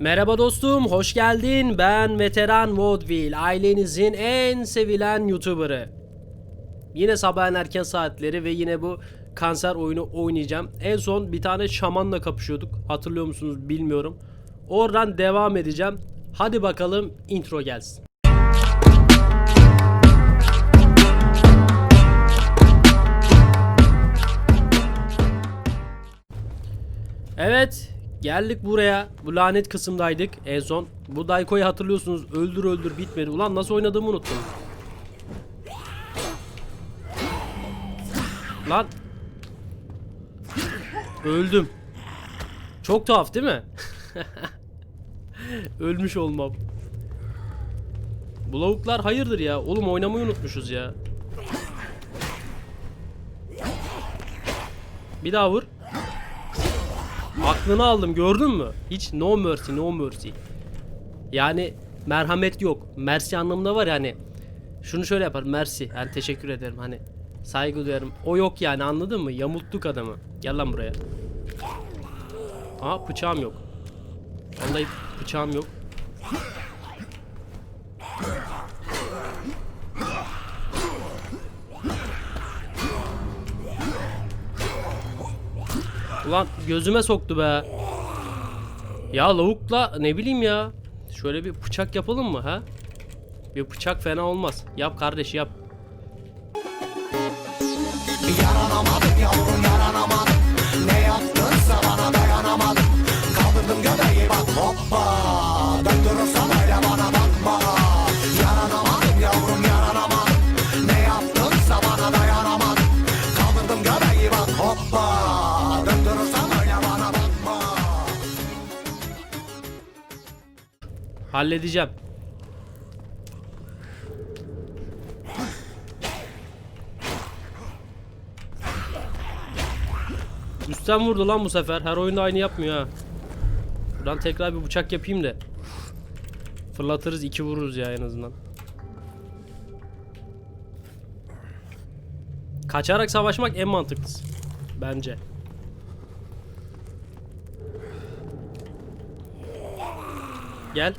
Merhaba dostum, hoş geldin. Ben Veteran Vaudeville, ailenizin en sevilen YouTuber'ı. Yine sabahın erken saatleri ve yine bu kanser oyunu oynayacağım. En son bir tane şamanla kapışıyorduk. Hatırlıyor musunuz bilmiyorum. Oradan devam edeceğim. Hadi bakalım intro gelsin. Evet geldik buraya. Bu lanet kısımdaydık en son. Bu Dayko'yu hatırlıyorsunuz. Öldür öldür bitmedi. Ulan nasıl oynadığımı unuttum. Lan. Öldüm. Çok tuhaf değil mi? Ölmüş olmam. Bu lavuklar hayırdır ya. Oğlum oynamayı unutmuşuz ya. Bir daha vur. Aklını aldım gördün mü? Hiç no mercy no mercy. Yani merhamet yok. Mercy anlamında var yani. Şunu şöyle yapar mercy. Yani teşekkür ederim hani. Saygı duyarım. O yok yani anladın mı? Yamulttuk adamı. Gel lan buraya. Aa bıçağım yok. Vallahi bıçağım yok. Ulan gözüme soktu be. Ya lavukla ne bileyim ya. Şöyle bir bıçak yapalım mı ha? Bir bıçak fena olmaz. Yap kardeş yap. Yaranamadım Halledeceğim. Üstten vurdu lan bu sefer. Her oyunda aynı yapmıyor ha. Buradan tekrar bir bıçak yapayım da. Fırlatırız iki vururuz ya en azından. Kaçarak savaşmak en mantıklısı. Bence. Gel.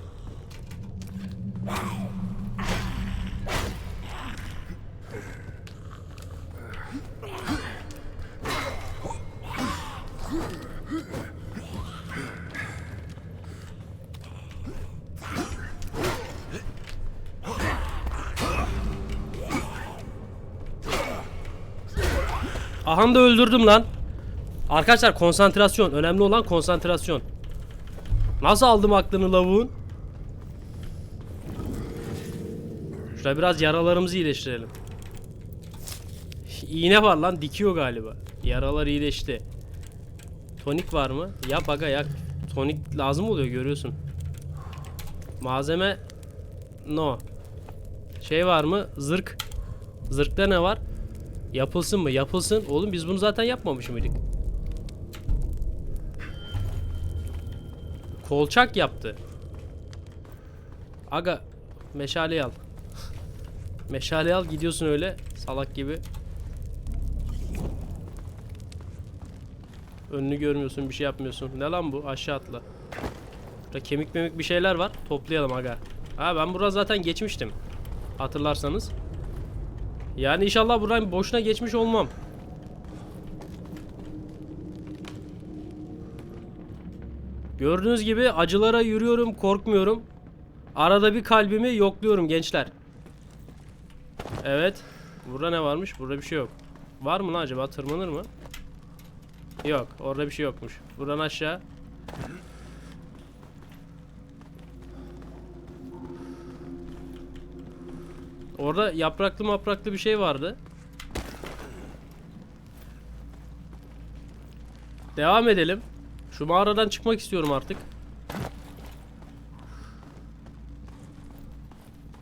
Ahan da öldürdüm lan. Arkadaşlar konsantrasyon. Önemli olan konsantrasyon. Nasıl aldım aklını lavuğun? Şurada biraz yaralarımızı iyileştirelim. İğne var lan dikiyor galiba. Yaralar iyileşti. Tonik var mı? Yap aga yak. Tonik lazım oluyor görüyorsun. Malzeme no. Şey var mı? Zırk. Zırkta ne var? Yapılsın mı? Yapılsın. Oğlum biz bunu zaten yapmamış mıydık? Kolçak yaptı. Aga meşale al. meşale al gidiyorsun öyle salak gibi. Önünü görmüyorsun bir şey yapmıyorsun. Ne lan bu? Aşağı atla. Burada kemik memik bir şeyler var. Toplayalım aga. Ha ben buradan zaten geçmiştim. Hatırlarsanız. Yani inşallah buradan boşuna geçmiş olmam. Gördüğünüz gibi acılara yürüyorum, korkmuyorum. Arada bir kalbimi yokluyorum gençler. Evet. Burada ne varmış? Burada bir şey yok. Var mı lan acaba? Tırmanır mı? Yok. Orada bir şey yokmuş. Buradan aşağı. Orada yapraklı mapraklı bir şey vardı. Devam edelim. Şu mağaradan çıkmak istiyorum artık.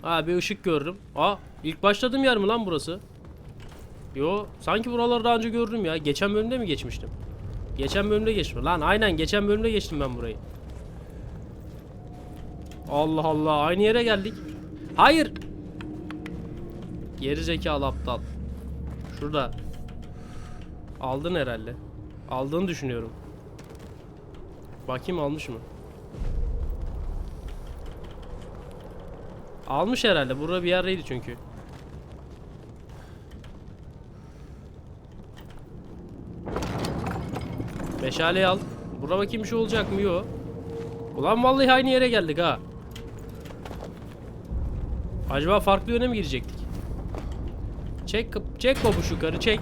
Ha bir ışık gördüm. Aa ilk başladığım yer mi lan burası? Yo sanki buraları daha önce gördüm ya. Geçen bölümde mi geçmiştim? Geçen bölümde geçtim. Lan aynen geçen bölümde geçtim ben burayı. Allah Allah aynı yere geldik. Hayır. Geri zekalı aptal. Şurada. Aldın herhalde. Aldığını düşünüyorum. Bakayım almış mı? Almış herhalde. Burada bir yerdeydi çünkü. Meşaleyi al. Bura bakayım bir şey olacak mı? Yok. Ulan vallahi aynı yere geldik ha. Acaba farklı yöne mi girecektik? Çek, çek babuş yukarı çek.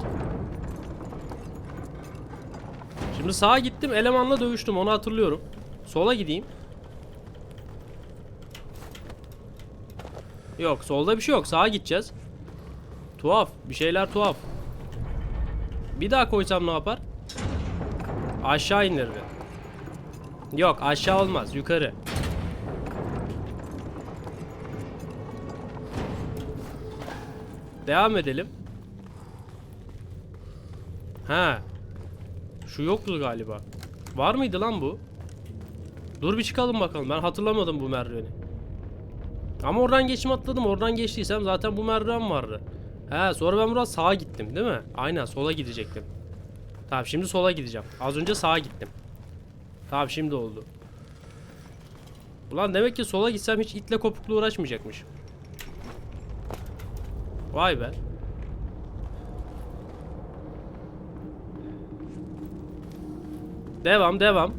Şimdi sağa gittim elemanla dövüştüm onu hatırlıyorum. Sola gideyim. Yok solda bir şey yok sağa gideceğiz. Tuhaf bir şeyler tuhaf. Bir daha koysam ne yapar? Aşağı indirdi. Yok aşağı olmaz yukarı. Devam edelim. Ha. Şu yoktu galiba. Var mıydı lan bu? Dur bir çıkalım bakalım. Ben hatırlamadım bu merdiveni. Ama oradan geçim atladım. Oradan geçtiysem zaten bu merdiven vardı. He sonra ben biraz sağa gittim değil mi? Aynen sola gidecektim. Tamam şimdi sola gideceğim. Az önce sağa gittim. Tamam şimdi oldu. Ulan demek ki sola gitsem hiç itle kopukla uğraşmayacakmış. Vay be. Devam devam.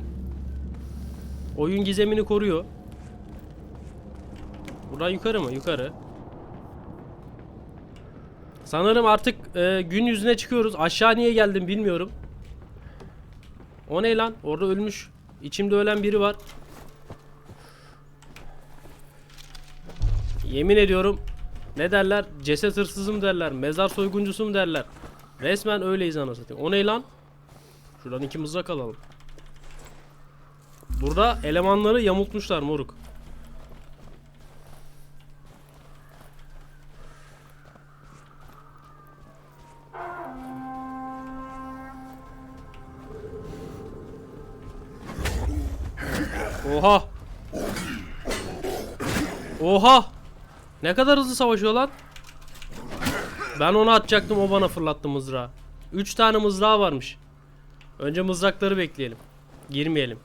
Oyun gizemini koruyor. Buradan yukarı mı? Yukarı. Sanırım artık e, gün yüzüne çıkıyoruz. Aşağı niye geldim bilmiyorum. O ne lan? Orada ölmüş. İçimde ölen biri var. Yemin ediyorum ne derler? Ceset hırsızı mı derler? Mezar soyguncusu mu derler? Resmen öyleyiz anasını satayım. O ne lan? Şuradan iki mızrak alalım. Burada elemanları yamultmuşlar moruk. Oha. Oha. Ne kadar hızlı savaşıyor lan. Ben onu atacaktım o bana fırlattı mızrağı. 3 tane mızrağı varmış. Önce mızrakları bekleyelim. Girmeyelim.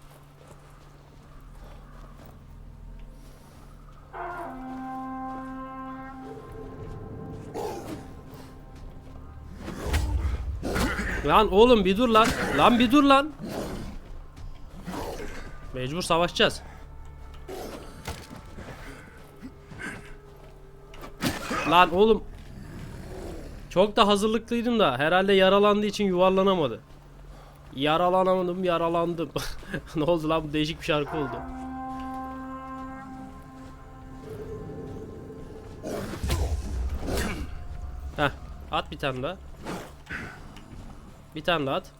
Lan oğlum bir dur lan. Lan bir dur lan. Mecbur savaşacağız. Lan oğlum. Çok da hazırlıklıydım da herhalde yaralandığı için yuvarlanamadı. Yaralanamadım, yaralandım. ne oldu lan? Bu değişik bir şarkı oldu. Heh, at bir tane daha. Bir tane daha at.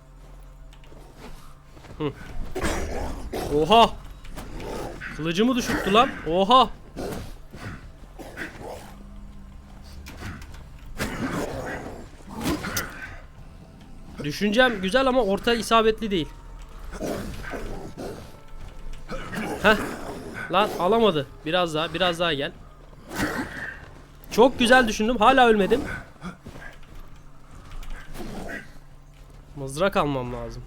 Hı. Oha! Kılıcımı düşürttü lan. Oha! Düşüncem güzel ama orta isabetli değil. Heh. Lan alamadı. Biraz daha, biraz daha gel. Çok güzel düşündüm. Hala ölmedim. Mızrak almam lazım.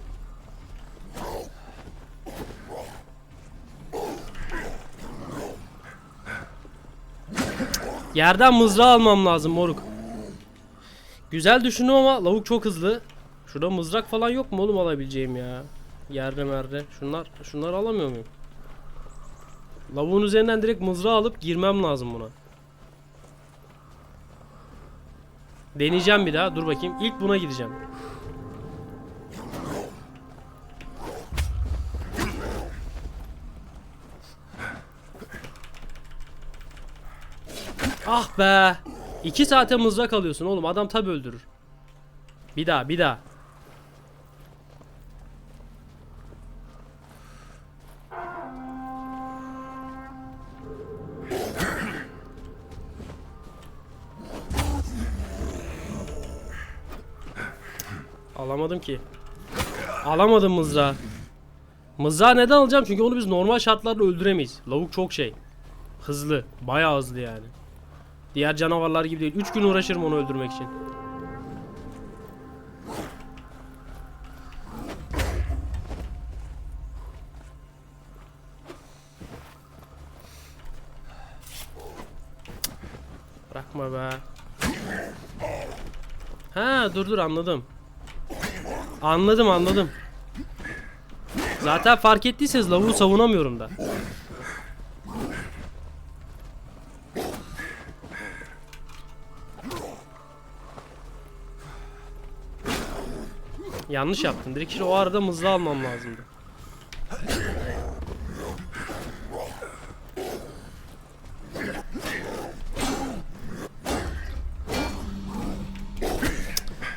Yerden mızrağı almam lazım moruk. Güzel düşündüm ama lavuk çok hızlı. Şurada mızrak falan yok mu oğlum alabileceğim ya? Yerde merde. Şunlar şunları alamıyor muyum? Lavuğun üzerinden direkt mızrağı alıp girmem lazım buna. Deneyeceğim bir daha. Dur bakayım. İlk buna gideceğim. Ah be. İki saate mızrak alıyorsun oğlum. Adam tabi öldürür. Bir daha bir daha. Alamadım ki. Alamadım mızrağı. Mızrağı neden alacağım? Çünkü onu biz normal şartlarda öldüremeyiz. Lavuk çok şey. Hızlı. Bayağı hızlı yani. Diğer canavarlar gibi değil. 3 gün uğraşırım onu öldürmek için. Bırakma be. Ha dur dur anladım. Anladım anladım. Zaten fark ettiyseniz lavuğu savunamıyorum da. Yanlış yaptım. Direkt işte o arada mızrağı almam lazımdı.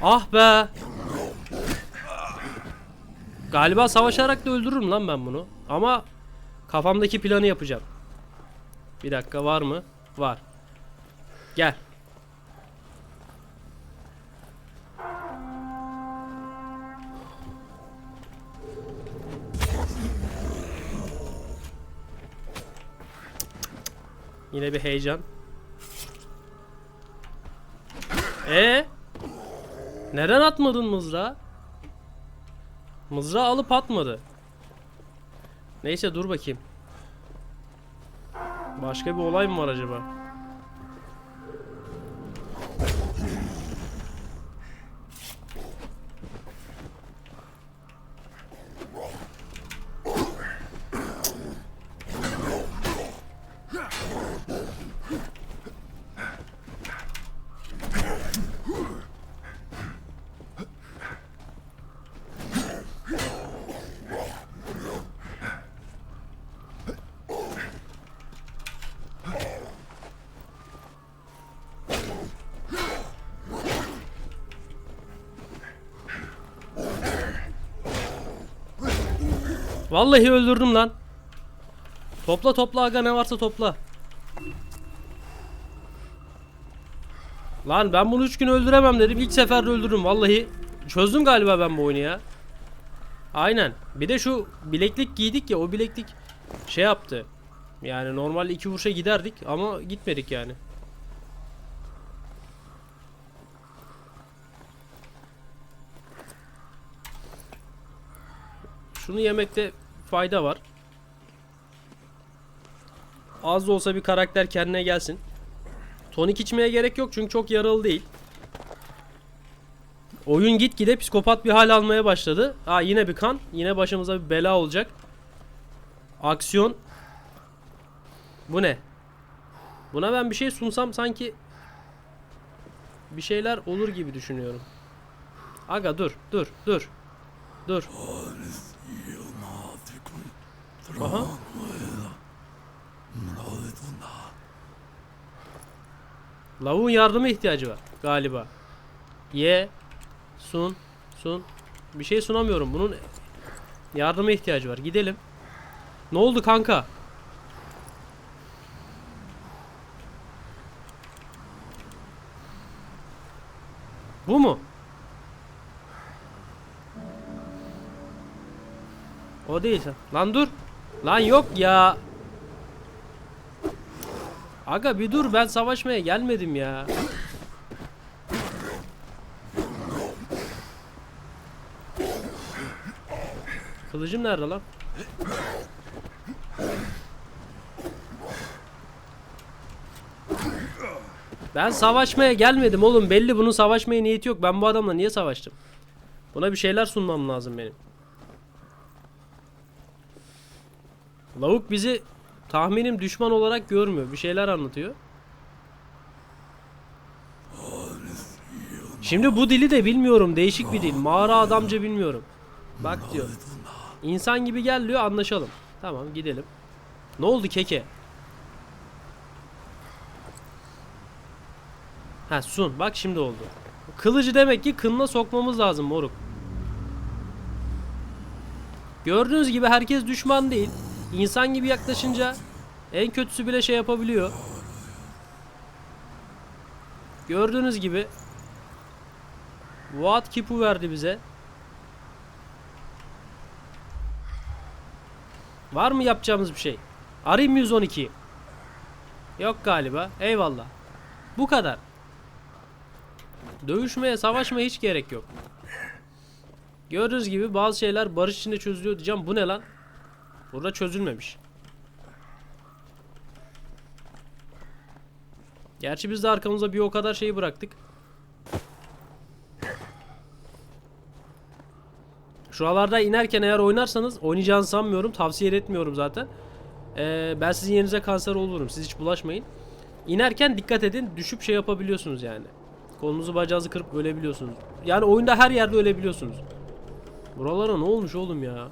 Ah be. Galiba savaşarak da öldürürüm lan ben bunu. Ama kafamdaki planı yapacağım. Bir dakika var mı? Var. Gel. Yine bir heyecan. E Neden atmadın mızrağı? Mızrağı alıp atmadı. Neyse dur bakayım. Başka bir olay mı var acaba? Vallahi öldürdüm lan. Topla topla aga ne varsa topla. Lan ben bunu 3 gün öldüremem dedim. İlk seferde öldürdüm vallahi. Çözdüm galiba ben bu oyunu ya. Aynen. Bir de şu bileklik giydik ya o bileklik şey yaptı. Yani normalde iki vuruşa giderdik ama gitmedik yani. Şunu yemekte fayda var. Az da olsa bir karakter kendine gelsin. Tonik içmeye gerek yok çünkü çok yaralı değil. Oyun gitgide psikopat bir hal almaya başladı. Ha yine bir kan. Yine başımıza bir bela olacak. Aksiyon. Bu ne? Buna ben bir şey sunsam sanki bir şeyler olur gibi düşünüyorum. Aga dur, dur, dur. Dur. Aha. Lavuğun yardıma ihtiyacı var galiba. Ye. Sun. Sun. Bir şey sunamıyorum. Bunun yardıma ihtiyacı var. Gidelim. Ne oldu kanka? Bu mu? O değilse. Lan dur. Lan yok ya. Aga bir dur ben savaşmaya gelmedim ya. Kılıcım nerede lan? Ben savaşmaya gelmedim oğlum. Belli bunun savaşmaya niyeti yok. Ben bu adamla niye savaştım? Buna bir şeyler sunmam lazım benim. Lavuk bizi tahminim düşman olarak görmüyor. Bir şeyler anlatıyor. Şimdi bu dili de bilmiyorum. Değişik bir dil. Mağara adamca bilmiyorum. Bak diyor. İnsan gibi gel diyor anlaşalım. Tamam gidelim. Ne oldu keke? Ha sun. Bak şimdi oldu. Kılıcı demek ki kınına sokmamız lazım moruk. Gördüğünüz gibi herkes düşman değil. İnsan gibi yaklaşınca en kötüsü bile şey yapabiliyor. Gördüğünüz gibi Watt Kipu verdi bize. Var mı yapacağımız bir şey? Arayayım 112. Yok galiba. Eyvallah. Bu kadar. Dövüşmeye, savaşmaya hiç gerek yok. Gördüğünüz gibi bazı şeyler barış içinde çözülüyor diyeceğim. Bu ne lan? Burada çözülmemiş. Gerçi biz de arkamıza bir o kadar şeyi bıraktık. Şuralarda inerken eğer oynarsanız oynayacağınızı sanmıyorum. Tavsiye etmiyorum zaten. Ee, ben sizin yerinize kanser olurum. Siz hiç bulaşmayın. İnerken dikkat edin. Düşüp şey yapabiliyorsunuz yani. Kolunuzu bacağınızı kırıp ölebiliyorsunuz. Yani oyunda her yerde ölebiliyorsunuz. Buralara ne olmuş oğlum ya?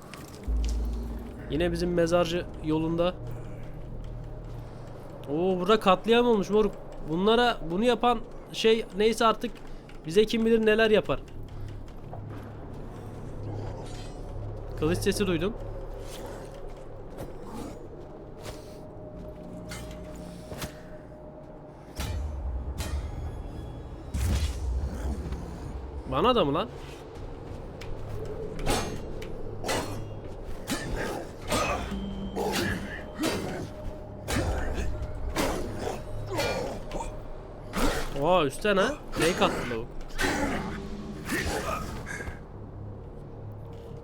Yine bizim mezarcı yolunda. Oo burada katliam olmuş moruk. Bunlara bunu yapan şey neyse artık bize kim bilir neler yapar. Kılıç sesi duydum. Bana da mı lan? Oha üstten ha. Fake attı lavuk.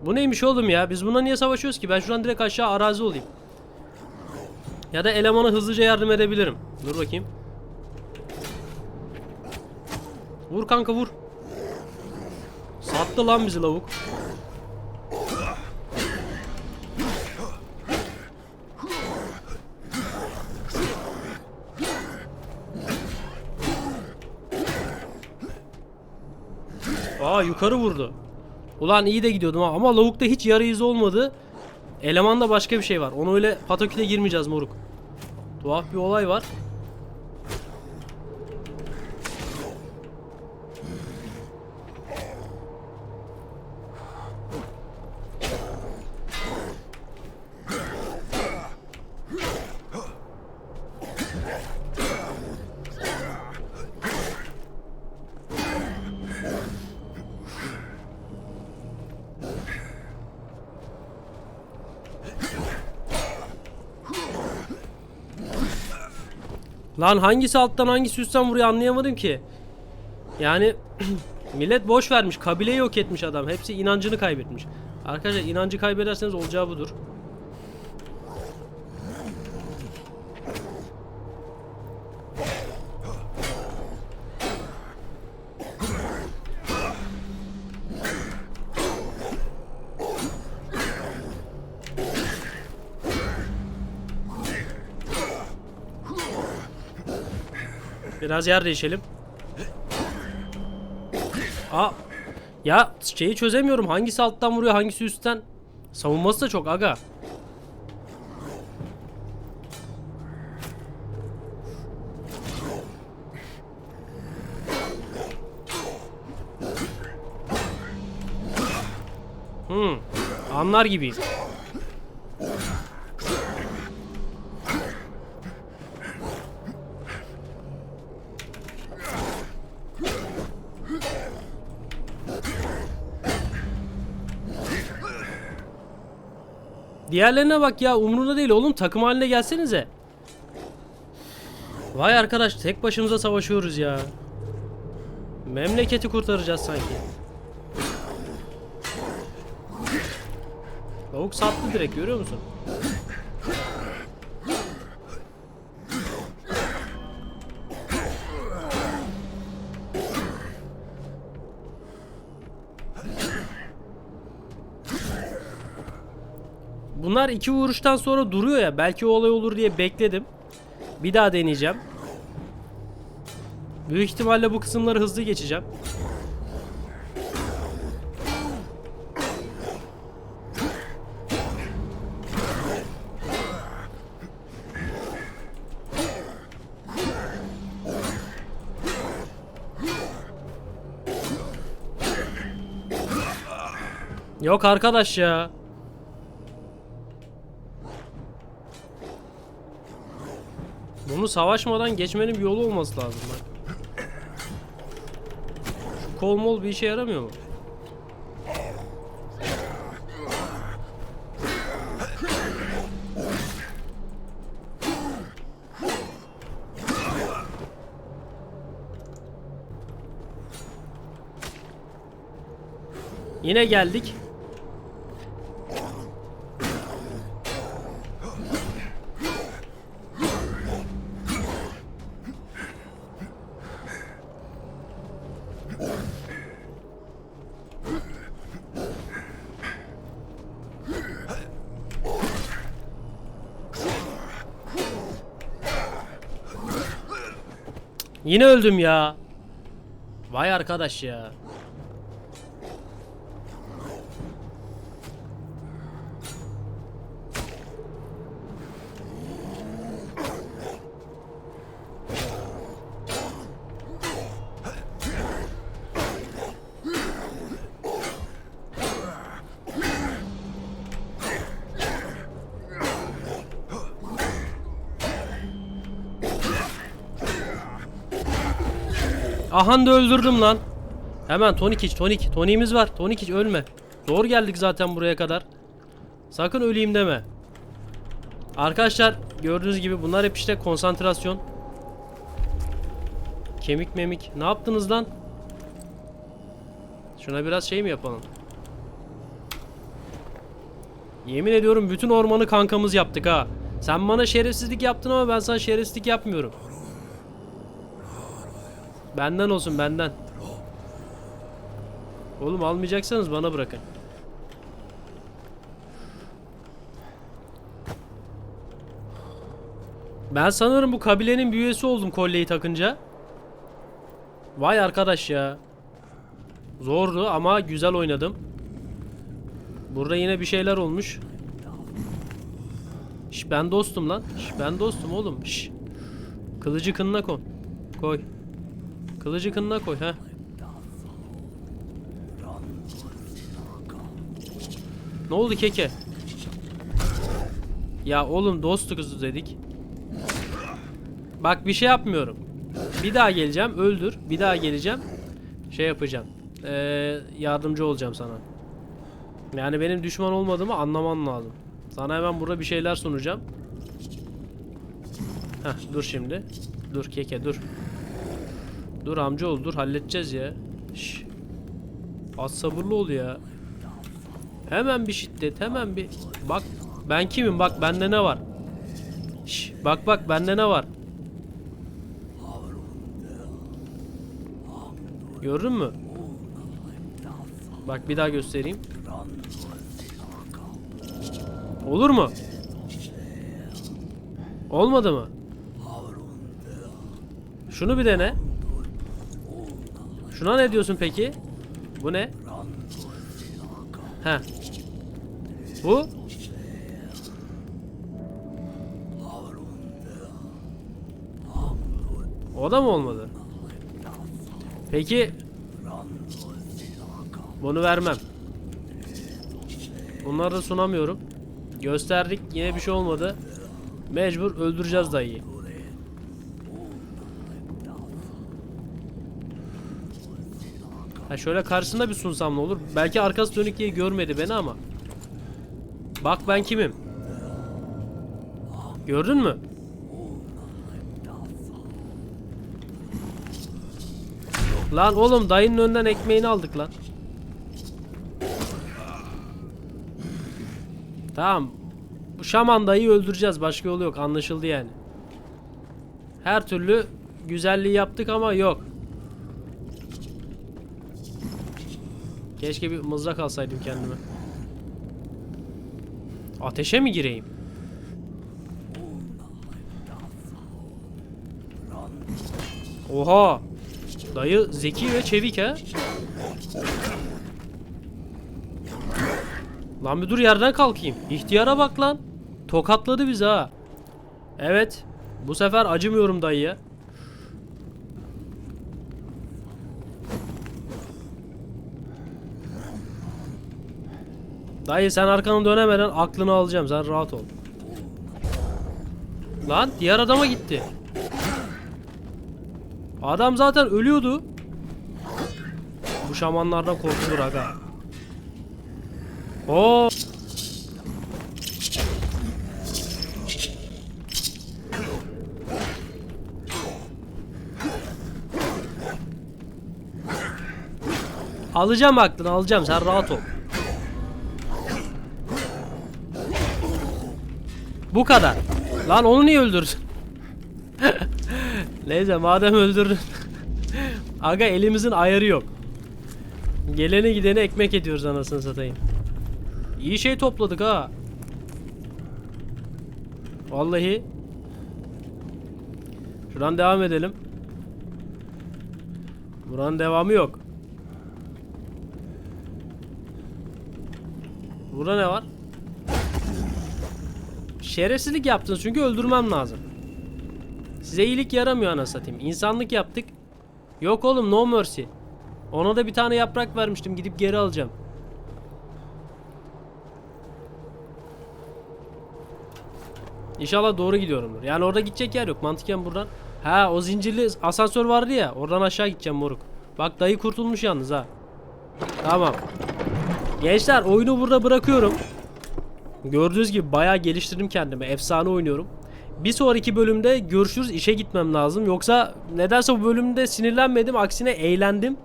Bu neymiş oğlum ya? Biz buna niye savaşıyoruz ki? Ben şuradan direkt aşağı arazi olayım. Ya da elemana hızlıca yardım edebilirim. Dur bakayım. Vur kanka vur. Sattı lan bizi lavuk. Aa yukarı vurdu. Ulan iyi de gidiyordum ama lavukta hiç yarı izi olmadı. Elemanda başka bir şey var. Onu öyle patokite girmeyeceğiz moruk. Tuhaf bir olay var. Lan hangisi alttan hangisi üstten vuruyor anlayamadım ki. Yani millet boş vermiş. Kabileyi yok etmiş adam. Hepsi inancını kaybetmiş. Arkadaşlar inancı kaybederseniz olacağı budur. Biraz yer değişelim. Aa. Ya şeyi çözemiyorum. Hangisi alttan vuruyor, hangisi üstten? Savunması da çok aga. Hmm. Anlar gibiyim. Diğerlerine bak ya umurunda değil oğlum takım haline gelsenize. Vay arkadaş tek başımıza savaşıyoruz ya. Memleketi kurtaracağız sanki. Lavuk sattı direkt görüyor musun? Bunlar iki vuruştan sonra duruyor ya. Belki o olay olur diye bekledim. Bir daha deneyeceğim. Büyük ihtimalle bu kısımları hızlı geçeceğim. Yok arkadaş ya. Bunu savaşmadan geçmenin bir yolu olması lazım bak. Şu kol mol bir işe yaramıyor mu? Yine geldik. Yine öldüm ya. Vay arkadaş ya. Ahan da öldürdüm lan. Hemen tonik iç tonik. Toniğimiz var. Tonik iç ölme. Zor geldik zaten buraya kadar. Sakın öleyim deme. Arkadaşlar gördüğünüz gibi bunlar hep işte konsantrasyon. Kemik memik. Ne yaptınız lan? Şuna biraz şey mi yapalım? Yemin ediyorum bütün ormanı kankamız yaptık ha. Sen bana şerefsizlik yaptın ama ben sana şerefsizlik yapmıyorum. Benden olsun benden. Oğlum almayacaksanız bana bırakın. Ben sanırım bu kabilenin bir üyesi oldum kolyeyi takınca. Vay arkadaş ya. Zordu ama güzel oynadım. Burada yine bir şeyler olmuş. Şş, ben dostum lan. Şş, ben dostum oğlum. Şş. Kılıcı kınına kon. Koy. Kılıcı kınına koy ha. Ne oldu keke? Ya oğlum dostuz dedik. Bak bir şey yapmıyorum. Bir daha geleceğim öldür. Bir daha geleceğim. Şey yapacağım. Ee, yardımcı olacağım sana. Yani benim düşman olmadığımı anlaman lazım. Sana hemen burada bir şeyler sunacağım. Heh dur şimdi. Dur keke dur. Dur amcaoğlu dur halledeceğiz ya. Şş. Az sabırlı ol ya. Hemen bir şiddet hemen bir. Bak ben kimim bak bende ne var. Şş, bak bak bende ne var. Gördün mü? Bak bir daha göstereyim. Olur mu? Olmadı mı? Şunu bir dene. Şuna ne diyorsun peki? Bu ne? He. Bu? O da mı olmadı? Peki bunu vermem. Bunları da sunamıyorum. Gösterdik yine bir şey olmadı. Mecbur öldüreceğiz dayıyı. Ha şöyle karşısında bir sunsam ne olur? Belki arkası dönük diye görmedi beni ama. Bak ben kimim? Gördün mü? Lan oğlum dayının önünden ekmeğini aldık lan. Tamam. Bu şaman dayıyı öldüreceğiz. Başka yolu yok. Anlaşıldı yani. Her türlü güzelliği yaptık ama yok. Keşke bir mızrak alsaydım kendime. Ateşe mi gireyim? Oha! Dayı zeki ve çevik ha. Lan bir dur yerden kalkayım. İhtiyara bak lan. Tokatladı bizi ha. Evet. Bu sefer acımıyorum dayıya. Dayı sen arkanı dönemeden aklını alacağım. Sen rahat ol. Lan diğer adama gitti. Adam zaten ölüyordu. Bu şamanlardan korkulur aga. Oo. Alacağım aklını alacağım sen rahat ol. Bu kadar. Lan onu niye öldürdün? Neyse madem öldürdün. Aga elimizin ayarı yok. Geleni gideni ekmek ediyoruz anasını satayım. İyi şey topladık ha. Vallahi. Şuradan devam edelim. Buranın devamı yok. Burada ne var? Şerefsizlik yaptınız çünkü öldürmem lazım. Size iyilik yaramıyor ana satayım. İnsanlık yaptık. Yok oğlum no mercy. Ona da bir tane yaprak vermiştim gidip geri alacağım. İnşallah doğru gidiyorumdur. Yani orada gidecek yer yok. Mantıken buradan. Ha o zincirli asansör vardı ya. Oradan aşağı gideceğim moruk. Bak dayı kurtulmuş yalnız ha. Tamam. Gençler oyunu burada bırakıyorum. Gördüğünüz gibi bayağı geliştirdim kendimi. Efsane oynuyorum. Bir sonraki bölümde görüşürüz. İşe gitmem lazım. Yoksa nedense bu bölümde sinirlenmedim. Aksine eğlendim.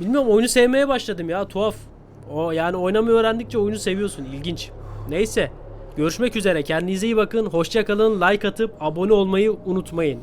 Bilmiyorum oyunu sevmeye başladım ya. Tuhaf. O yani oynamayı öğrendikçe oyunu seviyorsun. İlginç. Neyse. Görüşmek üzere. Kendinize iyi bakın. Hoşça kalın. Like atıp abone olmayı unutmayın.